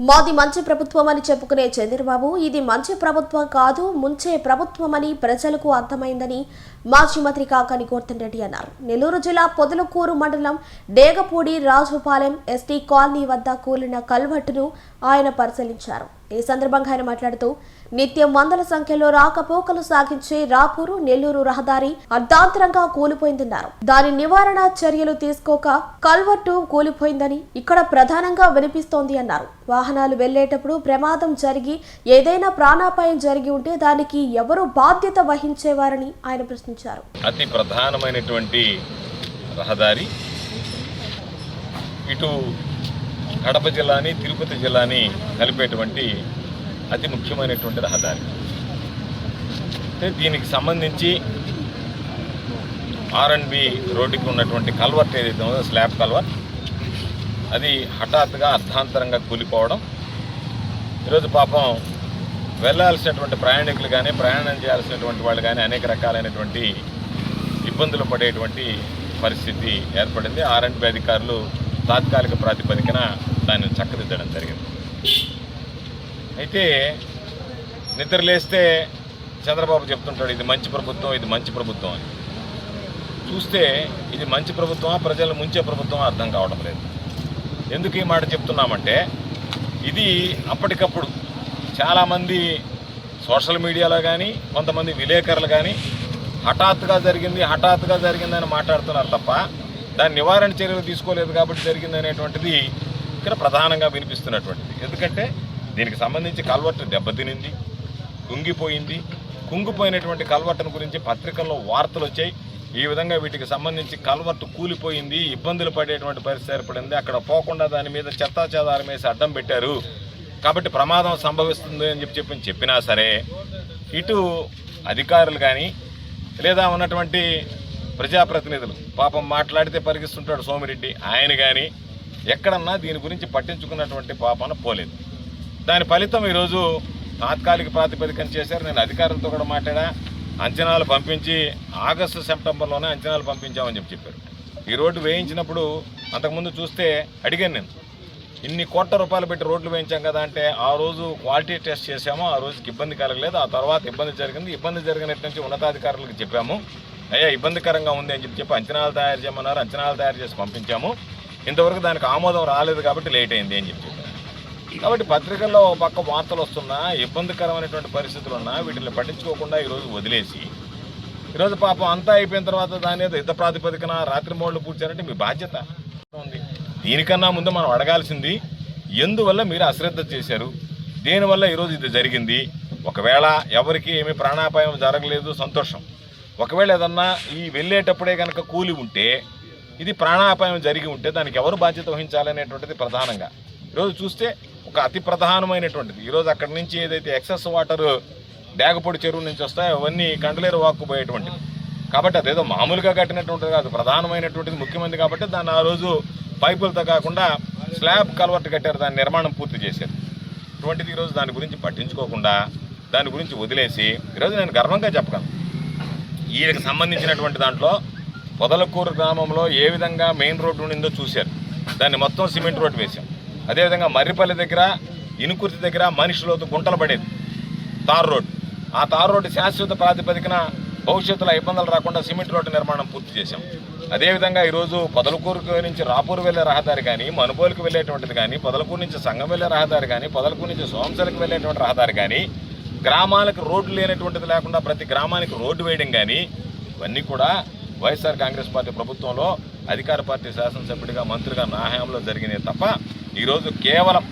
మాది మంచి ప్రభుత్వం అని చెప్పుకునే చంద్రబాబు ఇది మంచి ప్రభుత్వం కాదు ముంచే ప్రభుత్వం అని ప్రజలకు అర్థమైందని మాజీ మంత్రి కాకాని గోర్ధన్ రెడ్డి అన్నారు. నెల్లూరు జిల్లా పొదలకూరు మండలం డేగపూడి రాజుపాలెం ఎస్టీ కాలనీ వద్ద కూలిన కల్వట్టును ఆయన పరిశీలించారు. ఈ సందర్భంగా ఆయన మాట్లాడుతూ నిత్యం వందల సంఖ్యలో రాకపోకలు సాగించే రాపూరు నెల్లూరు రహదారి అర్ధాంతరంగా కూలిపోయిందన్నారు. దాని నివారణ చర్యలు తీసుకోక కల్వర్టు కూలిపోయిందని ఇక్కడ ప్రధానంగా వినిపిస్తోంది అన్నారు. వాహనాలు వెళ్ళేటప్పుడు ప్రమాదం జరిగి ఏదైనా ప్రాణాపాయం జరిగి ఉంటే దానికి ఎవరు బాధ్యత వహించేవారని ఆయన ప్రశ్నించారు అతి ప్రధానమైనటువంటి రహదారి. ఇటు కడప జిల్లాని తిరుపతి జిల్లాని కలిపేటువంటి అతి ముఖ్యమైనటువంటి రహదారి. అంటే దీనికి సంబంధించి ఆర్ఎండ్బి రోడ్డుకి ఉన్నటువంటి కల్వర్ట్ ఏదైతే ఉందో స్లాబ్ కల్వర్ట్ అది హఠాత్తుగా అర్ధాంతరంగా కూలిపోవడం. ఈరోజు పాపం వెళ్ళాల్సినటువంటి ప్రయాణికులు కానీ ప్రయాణం చేయాల్సినటువంటి వాళ్ళు కానీ అనేక రకాలైనటువంటి ఇబ్బందులు పడేటువంటి పరిస్థితి ఏర్పడింది. ఆర్ఎండ్బి అధికారులు తాత్కాలిక ప్రాతిపదికన దాన్ని చక్కదిద్దడం జరిగింది. అయితే నిద్రలేస్తే చంద్రబాబు చెప్తుంటాడు ఇది మంచి ప్రభుత్వం ఇది మంచి ప్రభుత్వం అని. చూస్తే ఇది మంచి ప్రభుత్వమా ప్రజలు ముంచే ప్రభుత్వమా అర్థం కావడం లేదు. ఎందుకు ఈ మాట చెప్తున్నామంటే ఇది అప్పటికప్పుడు చాలామంది సోషల్ మీడియాలో కానీ కొంతమంది విలేకరులు కానీ హఠాత్తుగా జరిగింది హఠాత్తుగా జరిగిందని మాట్లాడుతున్నారు తప్ప దాని నివారణ చర్యలు తీసుకోలేదు కాబట్టి జరిగింది అనేటువంటిది ఇక్కడ ప్రధానంగా వినిపిస్తున్నటువంటిది. ఎందుకంటే దీనికి సంబంధించి కల్వర్టు దెబ్బతినింది కుంగిపోయింది. కుంగిపోయినటువంటి కల్వర్టును గురించి పత్రికల్లో వార్తలు వచ్చాయి. ఈ విధంగా వీటికి సంబంధించి కల్వర్టు కూలిపోయింది ఇబ్బందులు పడేటువంటి పరిస్థితి ఏర్పడింది. అక్కడ పోకుండా దాని మీద చెత్తా చెదారం వేసి అడ్డం పెట్టారు. కాబట్టి ప్రమాదం సంభవిస్తుంది అని చెప్పి చెప్పి చెప్పినా సరే ఇటు అధికారులు కానీ లేదా ఉన్నటువంటి ప్రజాప్రతినిధులు పాపం మాట్లాడితే పరిగిస్తుంటాడు సోమిరెడ్డి ఆయన కానీ ఎక్కడన్నా దీని గురించి పట్టించుకున్నటువంటి పాపన పోలేదు. దాని ఫలితం ఈరోజు తాత్కాలిక ప్రాతిపదికన చేశారు. నేను అధికారులతో కూడా మాట్లాడా అంచనాలు పంపించి ఆగస్టు సెప్టెంబర్లోనే అంచనాలు పంపించామని చెప్పి చెప్పారు. ఈ రోడ్డు వేయించినప్పుడు అంతకుముందు చూస్తే అడిగాను నేను ఇన్ని కోట్ల రూపాయలు పెట్టి రోడ్లు వేయించాం కదా అంటే ఆ రోజు క్వాలిటీ టెస్ట్ చేసాము ఆ రోజుకి ఇబ్బంది కలగలేదు. ఆ తర్వాత ఇబ్బంది జరిగింది. ఇబ్బంది జరిగినట్టు నుంచి ఉన్నతాధికారులకు చెప్పాము. అయ్యా ఇబ్బందికరంగా ఉంది అని చెప్పి చెప్పి అంచనాలు తయారు చేయమన్నారు. అంచనాలు తయారు చేసి పంపించాము. ఇంతవరకు దానికి ఆమోదం రాలేదు కాబట్టి లేట్ అయింది అని చెప్పి కాబట్టి పత్రికల్లో ఒక పక్క వార్తలు వస్తున్నా ఇబ్బందికరమైనటువంటి పరిస్థితులు ఉన్నా వీటిని పట్టించుకోకుండా ఈరోజు వదిలేసి ఈరోజు పాపం అంతా అయిపోయిన తర్వాత దాని మీద యుద్ధ ప్రాతిపదికన రాత్రి మోళ్ళు పూడ్చారంటే మీ బాధ్యత. దీనికన్నా ముందు మనం అడగాల్సింది ఎందువల్ల మీరు అశ్రద్ధ చేశారు? దేనివల్ల ఈరోజు ఇది జరిగింది? ఒకవేళ ఎవరికి ఏమీ ప్రాణాపాయం జరగలేదు సంతోషం. ఒకవేళ ఏదన్నా ఈ వెళ్ళేటప్పుడే కనుక కూలి ఉంటే ఇది ప్రాణాపాయం జరిగి ఉంటే దానికి ఎవరు బాధ్యత వహించాలనేటువంటిది ప్రధానంగా. ఈరోజు చూస్తే ఒక అతి ప్రధానమైనటువంటిది. ఈరోజు అక్కడి నుంచి ఏదైతే ఎక్సెస్ వాటర్ డేగపొడి చెరువు నుంచి వస్తాయో అవన్నీ కండలేరు వాక్కుపోయేటువంటివి కాబట్టి అదేదో మామూలుగా కట్టినటువంటిది కాదు ప్రధానమైనటువంటిది ముఖ్యమంత్రి కాబట్టి దాన్ని ఆ రోజు పైపులతో కాకుండా స్లాబ్ కల్వర్ట్ కట్టారు దాని నిర్మాణం పూర్తి చేశారు. ఇటువంటిది ఈరోజు దాని గురించి పట్టించుకోకుండా దాని గురించి వదిలేసి ఈరోజు నేను గర్వంగా చెప్పగలను. వీళ్ళకి సంబంధించినటువంటి దాంట్లో పొదలకూరు గ్రామంలో ఏ విధంగా మెయిన్ రోడ్డు ఉండిందో చూశారు. దాన్ని మొత్తం సిమెంట్ రోడ్డు వేశాం అదేవిధంగా మర్రిపల్లి దగ్గర ఇనుకుర్తి దగ్గర మనిషిలోతు గుంటలు పడేది. Tar road. ఆ తార్ రోడ్డు శాశ్వత ప్రాతిపదికన భవిష్యత్తులో ఇబ్బందులు రాకుండా సిమెంట్ రోడ్డు నిర్మాణం పూర్తి చేశాం. అదేవిధంగా ఈరోజు పొదలకూరుకు నుంచి రాపూరు వెళ్ళే రహదారి కానీ మనుబోలుకు వెళ్ళేటువంటిది కానీ పొదలకూరు నుంచి సంగం వెళ్ళే రహదారి కానీ పొదలకూరు నుంచి సోంసలకు వెళ్ళేటువంటి రహదారి కానీ గ్రామాలకు రోడ్లు లేనటువంటిది లేకుండా ప్రతి గ్రామానికి రోడ్డు వేయడం కానీ ఇవన్నీ కూడా వైఎస్ఆర్ కాంగ్రెస్ పార్టీ ప్రభుత్వంలో అధికార పార్టీ శాసనసభ్యుడిగా మంత్రిగా నా హయాంలో జరిగినాయి తప్ప ఈరోజు కేవలం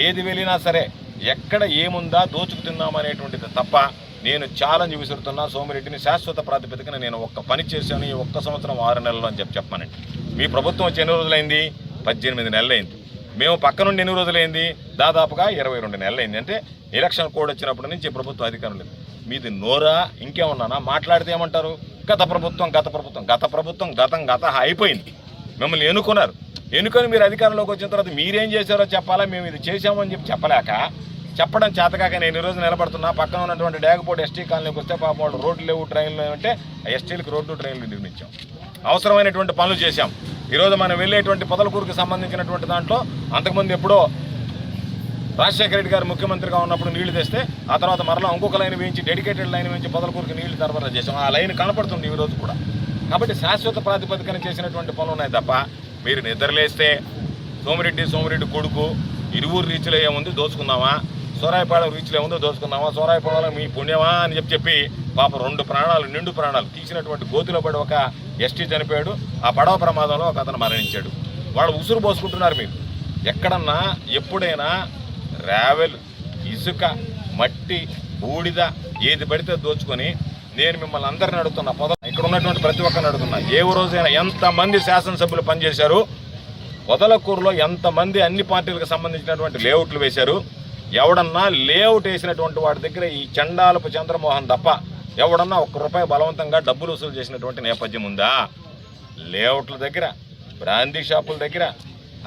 ఏది వెళ్ళినా సరే ఎక్కడ ఏముందా దోచుకుతున్నామనేటువంటిది తప్ప నేను ఛాలెంజ్ విసురుతున్నా సోమిరెడ్డిని శాశ్వత ప్రాతిపదికన నేను ఒక్క పని చేశాను ఈ ఒక్క సంవత్సరం ఆరు నెలలు అని చెప్పి చెప్పానండి మీ ప్రభుత్వం వచ్చి ఎన్ని రోజులైంది? పద్దెనిమిది నెలలైంది. మేము పక్క నుండి ఎన్ని రోజులైంది? దాదాపుగా ఇరవై రెండు నెలలైంది. అంటే ఎలక్షన్ కోడ్ వచ్చినప్పటి నుంచి ప్రభుత్వ అధికారం లేదు. మీది నోరా? ఇంకేమన్నానా? మాట్లాడితే ఏమంటారు? గత ప్రభుత్వం గత ప్రభుత్వం గత ప్రభుత్వం గతం గత అయిపోయింది. మిమ్మల్ని ఎన్నుకున్నారు. ఎన్నుకొని మీరు అధికారంలోకి వచ్చిన తర్వాత మీరేం చేశారో చెప్పాలా? మేము ఇది చేశామని చెప్పి చెప్పలేక చెప్పడం చేతకాక నేను ఈ రోజు నిలబడుతున్నా. పక్కన ఉన్నటువంటి డేగపోటు ఎస్టీ కాలనీకి వస్తే పాపం వాళ్ళు రోడ్లు లేవు ట్రైన్లు లేవు అంటే ఎస్టీలకు రోడ్లు ట్రైన్లు నిర్మించాం. అవసరమైనటువంటి పనులు చేశాం. ఈరోజు మనం వెళ్ళేటువంటి పొదలకూరుకు సంబంధించినటువంటి దాంట్లో అంతకుముందు ఎప్పుడో రాజశేఖర రెడ్డి గారు ముఖ్యమంత్రిగా ఉన్నప్పుడు నీళ్ళు తెస్తే ఆ తర్వాత మరలా ఇంకొక లైన్ వేయించి డెడికేటెడ్ లైన్ వేయించి పొదలకూరుకు నీళ్ళు సరఫరా చేసాం ఆ లైన్ కనపడుతుంది ఈ రోజు కూడా. కాబట్టి శాశ్వత ప్రాతిపదికన చేసినటువంటి పనులు ఉన్నాయి తప్ప మీరు నిద్రలేస్తే సోమిరెడ్డి సోమిరెడ్డి కొడుకు ఇరువురు రీచ్లో ఏముంది దోచుకుందామా? సోరాయపాలెం రీచ్లో ఏముందో దోచుకుందామా సోరాయపాలెం మీ పుణ్యమా అని చెప్పి చెప్పి పాప రెండు ప్రాణాలు నిండు ప్రాణాలు తీసినటువంటి గోతిలో పడి ఒక ఎస్టీ చనిపోయాడు. ఆ పడవ ప్రమాదంలో ఒక అతను మరణించాడు. వాళ్ళు ఉసురు పోసుకుంటున్నారు మీరు. ఎక్కడన్నా ఎప్పుడైనా రావెల్ ఇసుక మట్టి బూడిద ఏది పడితే దోచుకొని నేను మిమ్మల్ని అందరిని అడుగుతున్నా పొద ఇక్కడ ఉన్నటువంటి ప్రతి ఒక్కరిని అడుగుతున్నా ఏ రోజైనా ఎంతమంది శాసనసభ్యులు పనిచేశారు? పొదలకూరులో ఎంతమంది అన్ని పార్టీలకు సంబంధించినటువంటి లేఅవుట్లు వేశారు? ఎవడన్నా లేఅవుట్ వేసినటువంటి వాడి దగ్గర ఈ చండాలపు చంద్రమోహన్ తప్ప ఎవడన్నా ఒక్క రూపాయి బలవంతంగా డబ్బులు వసూలు చేసినటువంటి నేపథ్యం ఉందా? లేఅవుట్ల దగ్గర బ్రాందీ షాపుల దగ్గర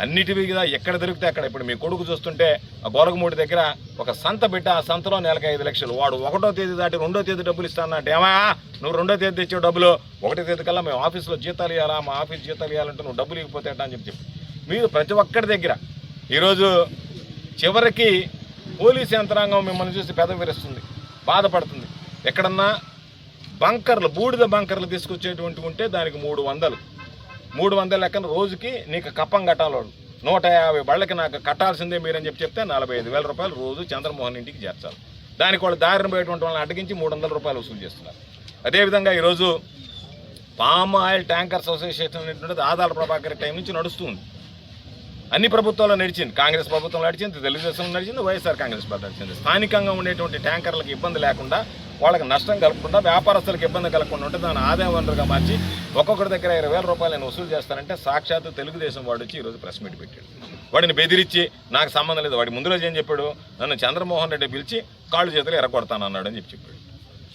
అన్నిటివి కదా ఎక్కడ దొరికితే అక్కడ. ఇప్పుడు మీ కొడుకు చూస్తుంటే ఆ గోరగమూడి దగ్గర ఒక సంత పెట్టి ఆ సంతలో నెలకి ఐదు లక్షలు. వాడు ఒకటో తేదీ దాటి రెండో తేదీ డబ్బులు ఇస్తానంటే ఏమా నువ్వు రెండో తేదీ తెచ్చే డబ్బులు. ఒకటో తేదీ కల్లా మేము ఆఫీస్లో జీతాలు ఇవ్వాలా మా ఆఫీస్ జీతాలు ఇవ్వాలంటే నువ్వు డబ్బులు ఇవ్వకపోతే అని చెప్పి మీరు ప్రతి ఒక్కరి దగ్గర ఈరోజు చివరికి పోలీస్ యంత్రాంగం మిమ్మల్ని చూసి పెద విరుస్తుంది బాధపడుతుంది. ఎక్కడన్నా బంకర్లు బూడిద బంకర్లు తీసుకొచ్చేటువంటి ఉంటే దానికి మూడు వందలు. మూడు వందల లెక్కన రోజుకి నీకు కప్పం కట్టాలి నూట యాభై బళ్ళకి నాకు కట్టాల్సిందే మీరని చెప్పి చెప్తే నలభై ఐదు వేల రూపాయలు రోజు చంద్రమోహన్ ఇంటికి చేర్చాలి. దానికి వాళ్ళు దారిన పోయేటువంటి వాళ్ళని అడ్డగించి మూడు వందల రూపాయలు వసూలు చేస్తున్నారు. అదేవిధంగా ఈరోజు పామ్ ఆయిల్ ట్యాంకర్స్ అసోసియేషన్ అనేటువంటిది ఆదాల ప్రభాకర్ టైం నుంచి నడుస్తుంది అన్ని ప్రభుత్వాలు నడిచింది. కాంగ్రెస్ ప్రభుత్వం నడిచింది తెలుగుదేశం నడిచింది వైఎస్ఆర్ కాంగ్రెస్ పార్టీ నడిచింది. స్థానికంగా ఉండేటువంటి ట్యాంకర్లకు ఇబ్బంది లేకుండా వాళ్ళకి నష్టం కలగకుండా వ్యాపారస్తులకు ఇబ్బంది కలగకుండా ఉంటే దాని ఆదాయ వనరుగా మార్చి ఒక్కొక్కరి దగ్గర ఇరవై వేల రూపాయలు నేను వసూలు చేస్తానంటే సాక్షాత్తు తెలుగుదేశం వాడు వచ్చి ఈరోజు ప్రెస్ మీట్ పెట్టాడు. వాడిని బెదిరించి నాకు సంబంధం లేదు. వాడి ముందు రోజు ఏం చెప్పాడు? నన్ను చంద్రమోహన్ రెడ్డి పిలిచి కాళ్ళు చేతులు ఎరగొడతాను అన్నాడు అని చెప్పి చెప్పాడు.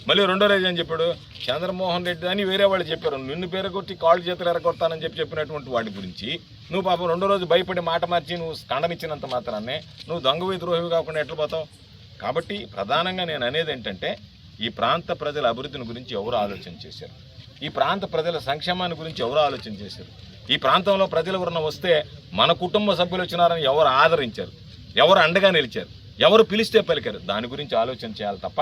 మళ్ళీ రెండో రోజు ఏం చెప్పాడు? చంద్రమోహన్ రెడ్డి అని వేరే వాళ్ళు చెప్పారు. నిన్ను పేరు కొట్టి కాళ్ళు చేతులు ఎరగొడతానని చెప్పి చెప్పినటువంటి వాడి గురించి నువ్వు పాపం రెండో రోజు భయపడి మాట మార్చి నువ్వు ఖండనిచ్చినంత మాత్రాన్నే నువ్వు దొంగ ద్రోహి కాకుండా ఎట్లా పోతావు? కాబట్టి ప్రధానంగా నేను అనేది ఏంటంటే ఈ ప్రాంత ప్రజల అభివృద్ధిని గురించి ఎవరు ఆలోచన చేశారు? ఈ ప్రాంత ప్రజల సంక్షేమాన్ని గురించి ఎవరు ఆలోచన చేశారు? ఈ ప్రాంతంలో ప్రజలు ఎవరన్నా వస్తే మన కుటుంబ సభ్యులు వచ్చినారని ఎవరు ఆదరించారు? ఎవరు అండగా నిలిచారు? ఎవరు పిలిస్తే పలికారు? దాని గురించి ఆలోచన చేయాలి తప్ప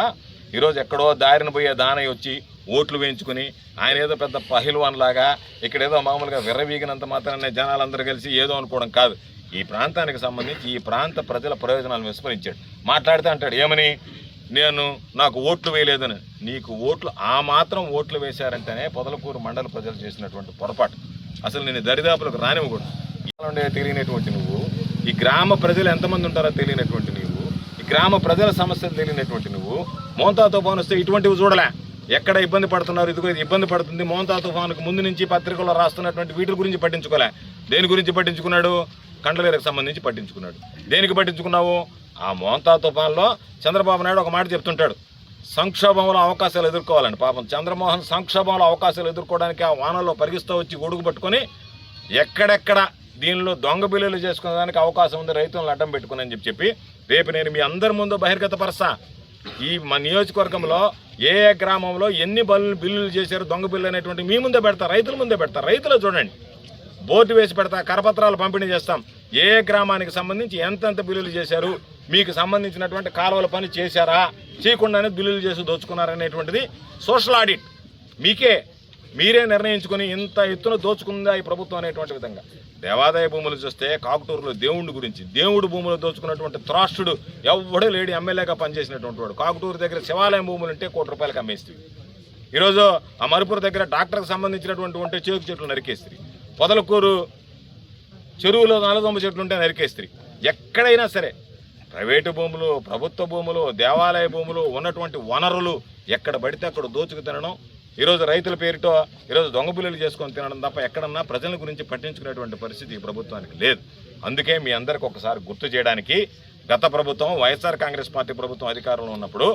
ఈరోజు ఎక్కడో దారిన పోయే దానయ్య వచ్చి ఓట్లు వేయించుకుని ఆయన ఏదో పెద్ద పహిల్వాన్ లాగా ఇక్కడ ఏదో మామూలుగా విర్రవీగినంత మాత్రాన్ని జనాలందరూ కలిసి ఏదో అనుకోవడం కాదు. ఈ ప్రాంతానికి సంబంధించి ఈ ప్రాంత ప్రజల ప్రయోజనాలను విస్మరించాడు. మాట్లాడితే అంటాడు ఏమని? నేను నాకు ఓట్లు వేయలేదని. నీకు ఓట్లు ఆ మాత్రం ఓట్లు వేశారంటేనే పొదలకూరు మండల ప్రజలు చేసినటువంటి పొరపాటు. అసలు నేను దరిదాపులకు రానివ్వకూడదు. ఉండే తెలియనటువంటి నువ్వు ఈ గ్రామ ప్రజలు ఎంతమంది ఉంటారో తెలియనటువంటి గ్రామ ప్రజల సమస్యలు తెలియనటువంటి నువ్వు మోంతా తుఫాన్ వస్తే ఇటువంటివి చూడలే. ఎక్కడ ఇబ్బంది పడుతున్నారు? ఇదిగో ఇది ఇబ్బంది పడుతుంది. మోంతా తుఫానుకు ముందు నుంచి పత్రికల్లో రాస్తున్నటువంటి వీటి గురించి పట్టించుకోలే. దేని గురించి పట్టించుకున్నాడు? కండలేరకు సంబంధించి పట్టించుకున్నాడు. దేనికి పట్టించుకున్నావు? ఆ మోంతా తుఫాన్లో చంద్రబాబు నాయుడు ఒక మాట చెప్తుంటాడు. సంక్షోభంలో అవకాశాలు ఎదుర్కోవాలండి పాపం చంద్రమోహన్ సంక్షోభంలో అవకాశాలు ఎదుర్కోవడానికి ఆ వానలో పరిగిస్తూ వచ్చి గొడుగు పట్టుకొని ఎక్కడెక్కడ దీనిలో దొంగ బిల్లులు చేసుకునేదానికి అవకాశం ఉంది రైతులను అడ్డం పెట్టుకుని అని చెప్పి చెప్పి రేపు నేను మీ అందరి ముందు బహిర్గత పరసా ఈ మా నియోజకవర్గంలో ఏ ఏ గ్రామంలో ఎన్ని బల్లు బిల్లులు చేశారు దొంగ బిల్లు అనేటువంటి మీ ముందే పెడతా రైతుల ముందే పెడతా. రైతులు చూడండి. బోర్డు వేసి పెడతా కరపత్రాలు పంపిణీ చేస్తాం. ఏ ఏ గ్రామానికి సంబంధించి ఎంతెంత బిల్లులు చేశారు మీకు సంబంధించినటువంటి కాలువల పని చేశారా చేయకుండానే బిల్లులు చేసి దోచుకున్నారనేటువంటిది సోషల్ ఆడిట్. మీకే మీరే నిర్ణయించుకొని ఇంత ఎత్తున దోచుకుందా ఈ ప్రభుత్వం అనేటువంటి విధంగా. దేవాదాయ భూములు చూస్తే కాకుటూరులో దేవుడి గురించి దేవుడు భూములు దోచుకున్నటువంటి త్రాష్టుడు ఎవడో లేడు ఎమ్మెల్యేగా పనిచేసినటువంటి వాడు. కాకుటూరు దగ్గర శివాలయం భూములు ఉంటే కోటి రూపాయలకు అమ్మేస్తుంది ఈరోజు ఆ మరుపుర దగ్గర డాక్టర్కి సంబంధించినటువంటి ఉంటే చేకు చెట్లు నరికేస్త్రి. పొదలకూరు చెరువులో నలదొమ్మ చెట్లు ఉంటే నరికేస్త్రి. ఎక్కడైనా సరే ప్రైవేటు భూములు ప్రభుత్వ భూములు దేవాలయ భూములు ఉన్నటువంటి వనరులు ఎక్కడ పడితే అక్కడ దోచుకు తినడం ఈరోజు రైతుల పేరుతో ఈరోజు దొంగ బిల్లులు చేసుకొని తినడం తప్ప ఎక్కడన్నా ప్రజల గురించి పట్టించుకునేటువంటి పరిస్థితి ఈ ప్రభుత్వానికి లేదు. అందుకే మీ అందరికి ఒకసారి గుర్తు చేయడానికి గత ప్రభుత్వం వైఎస్ఆర్ కాంగ్రెస్ పార్టీ ప్రభుత్వం అధికారంలో ఉన్నప్పుడు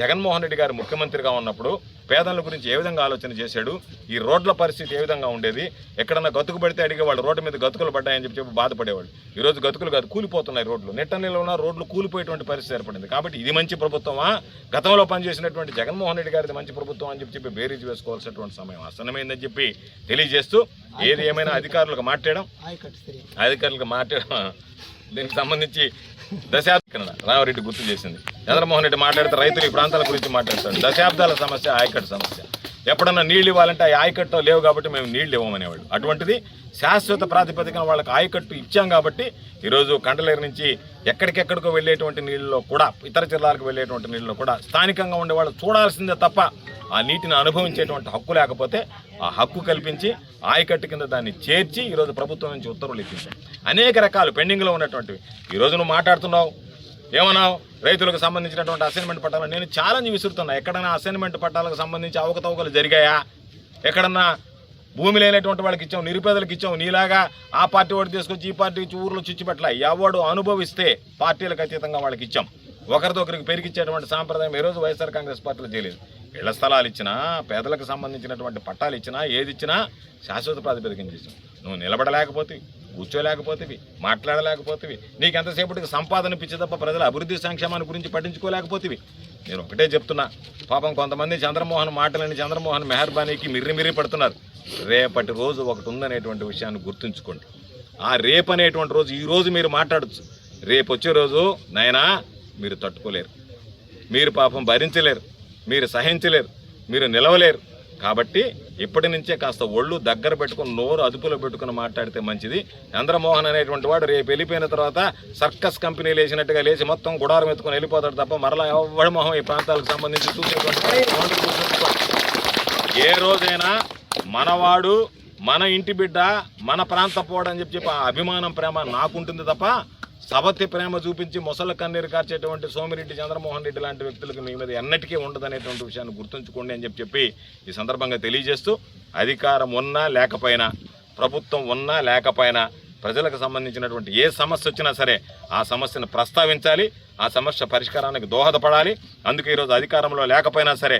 జగన్మోహన్ రెడ్డి గారు ముఖ్యమంత్రిగా ఉన్నప్పుడు పేదల గురించి ఏ విధంగా ఆలోచన చేశాడు? ఈ రోడ్ల పరిస్థితి ఏ విధంగా ఉండేది? ఎక్కడన్నా గతుకు పడితే అడిగే వాళ్ళు రోడ్డు మీద గతుకులు పడ్డాయని చెప్పి చెప్పి బాధపడేవాళ్ళు. ఈ రోజు గతుకులు కాదు కూలిపోతున్నాయి రోడ్లు. నెట్ట ఉన్న రోడ్లు కూలిపోయేటువంటి పరిస్థితి ఏర్పడింది. కాబట్టి ఇది మంచి ప్రభుత్వమా? గతంలో పనిచేసినటువంటి జగన్మోహన్ రెడ్డి గారిది మంచి ప్రభుత్వం అని చెప్పి చెప్పి బేరీజ్ వేసుకోవాల్సినటువంటి సమయం ఆసన్నమైందని చెప్పి తెలియజేస్తూ ఏది ఏమైనా అధికారులకు మాట్లాడడం? అధికారులకు మాట్లాడడం దీనికి సంబంధించి దశాబ్ద రామారెడ్డి గుర్తు చేసింది. చంద్రమోహన్ రెడ్డి మాట్లాడితే రైతులు ఈ ప్రాంతాల గురించి మాట్లాడతాడు దశాబ్దాల సమస్య ఆయకట్టు సమస్య. ఎప్పుడన్నా నీళ్ళు ఇవ్వాలంటే ఆ ఆయకట్టు లేవు కాబట్టి మేము నీళ్ళు ఇవ్వమనేవాళ్ళు. అటువంటిది శాశ్వత ప్రాతిపదికన వాళ్ళకి ఆయకట్టు ఇచ్చాం కాబట్టి ఈరోజు కండలేరు నుంచి ఎక్కడికెక్కడికో వెళ్ళేటువంటి నీళ్ళలో కూడా ఇతర జిల్లాలకు వెళ్ళేటువంటి నీళ్ళలో కూడా స్థానికంగా ఉండే వాళ్ళు చూడాల్సిందే తప్ప ఆ నీటిని అనుభవించేటువంటి హక్కు లేకపోతే ఆ హక్కు కల్పించి ఆయకట్టు కింద దాన్ని చేర్చి ఈరోజు ప్రభుత్వం నుంచి ఉత్తర్వులు ఇప్పించాం. అనేక రకాలు పెండింగ్లో ఉన్నటువంటివి. ఈరోజు నువ్వు మాట్లాడుతున్నావు ఏమన్నావు? రైతులకు సంబంధించినటువంటి అసైన్మెంట్ పట్టాలు. నేను ఛాలెంజ్ విసురుతున్నా. ఎక్కడైనా అసైన్మెంట్ పట్టాలకు సంబంధించి అవకతవకలు జరిగాయా? ఎక్కడన్నా భూమి లేనటువంటి వాళ్ళకి ఇచ్చాం నిరుపేదలకు ఇచ్చాం నీలాగా ఆ పార్టీ వాడు తీసుకొచ్చి ఈ పార్టీ ఇచ్చి ఊర్లో చుచ్చిపెట్టల ఎవడు అనుభవిస్తే పార్టీలకు అతీతంగా వాళ్ళకి ఇచ్చాం. ఒకరితో ఒకరికి పెరిగిచ్చేటువంటి సాంప్రదాయం ఏ రోజు వైఎస్ఆర్ కాంగ్రెస్ పార్టీలో చేయలేదు. ఇళ్ళ స్థలాలు ఇచ్చినా పేదలకు సంబంధించినటువంటి పట్టాలు ఇచ్చినా ఏది ఇచ్చినా శాశ్వత ప్రాతిపదికన చేసాం నువ్వు నిలబడలేకపోతే కూర్చోలేకపోతేవి మాట్లాడలేకపోతేవి. నీకు ఎంతసేపటికి సంపాదన పిచ్చి తప్ప ప్రజల అభివృద్ధి సంక్షేమాన్ని గురించి పట్టించుకోలేకపోతేవి. నేను ఒకటే చెప్తున్నా పాపం కొంతమంది చంద్రమోహన్ మాటలని చంద్రమోహన్ మెహర్బానీకి మిర్రి మిర్రి పడుతున్నారు. రేపటి రోజు ఒకటి ఉందనేటువంటి విషయాన్ని గుర్తుంచుకోండి. ఆ రేపు అనేటువంటి రోజు ఈ రోజు మీరు మాట్లాడచ్చు. రేపు వచ్చే రోజు నాయనా మీరు తట్టుకోలేరు. మీరు పాపం భరించలేరు. మీరు సహించలేరు. మీరు నిలవలేరు. కాబట్టి ఇప్పటి నుంచే కాస్త ఒళ్ళు దగ్గర పెట్టుకుని నోరు అదుపులో పెట్టుకుని మాట్లాడితే మంచిది. చంద్రమోహన్ అనేటువంటి వాడు రేపు వెళ్ళిపోయిన తర్వాత సర్కస్ కంపెనీలు వేసినట్టుగా లేచి మొత్తం గుడారం ఎత్తుకుని వెళ్ళిపోతాడు తప్ప మరలా ఎవడి మొహం ఈ ప్రాంతాలకు సంబంధించి చూసేటువంటి ఏ రోజైనా మనవాడు మన ఇంటి బిడ్డ మన ప్రాంతం పోడని చెప్పి చెప్పి ఆ అభిమానం ప్రేమ నాకుంటుంది తప్ప సవతి ప్రేమ చూపించి మొసల కన్నీరు కార్చేటువంటి సోమిరెడ్డి చంద్రమోహన్ రెడ్డి లాంటి వ్యక్తులకు మీ మీద ఎన్నటికీ ఉండదనేటువంటి విషయాన్ని గుర్తుంచుకోండి అని చెప్పి చెప్పి ఈ సందర్భంగా తెలియజేస్తూ అధికారం ఉన్నా లేకపోయినా ప్రభుత్వం ఉన్నా లేకపోయినా ప్రజలకు సంబంధించినటువంటి ఏ సమస్య వచ్చినా సరే ఆ సమస్యను ప్రస్తావించాలి ఆ సమస్య పరిష్కారానికి దోహదపడాలి. అందుకే ఈరోజు అధికారంలో లేకపోయినా సరే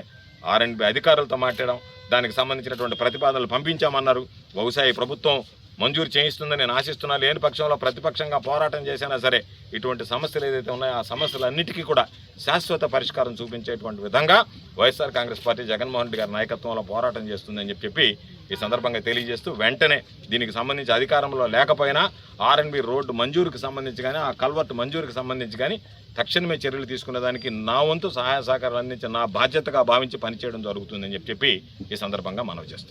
ఆర్ఎండ్బి అధికారులతో మాట్లాడడం దానికి సంబంధించినటువంటి ప్రతిపాదనలు పంపించామన్నారు. బహుశా ఈ ప్రభుత్వం మంజూరు చేయిస్తుందని నేను ఆశిస్తున్నా. లేని పక్షంలో ప్రతిపక్షంగా పోరాటం చేసినా సరే ఇటువంటి సమస్యలు ఏదైతే ఉన్నాయో ఆ సమస్యలన్నిటికీ కూడా శాశ్వత పరిష్కారం చూపించేటువంటి విధంగా YSR Congress party Jaganmohan Reddy గారి నాయకత్వంలో పోరాటం చేస్తుందని చెప్పి ఈ సందర్భంగా తెలియజేస్తూ వెంటనే దీనికి సంబంధించి అధికారంలో లేకపోయినా ఆర్ఎన్బి రోడ్డు మంజూరుకి సంబంధించి కానీ ఆ కల్వర్ట్ మంజూరుకి సంబంధించి కానీ తక్షణమే చర్యలు తీసుకునే దానికి నా వంతు సహాయ సహకారాలు అందించి నా బాధ్యతగా భావించి పనిచేయడం జరుగుతుందని చెప్పి చెప్పి ఈ సందర్భంగా మనవి చేస్తాను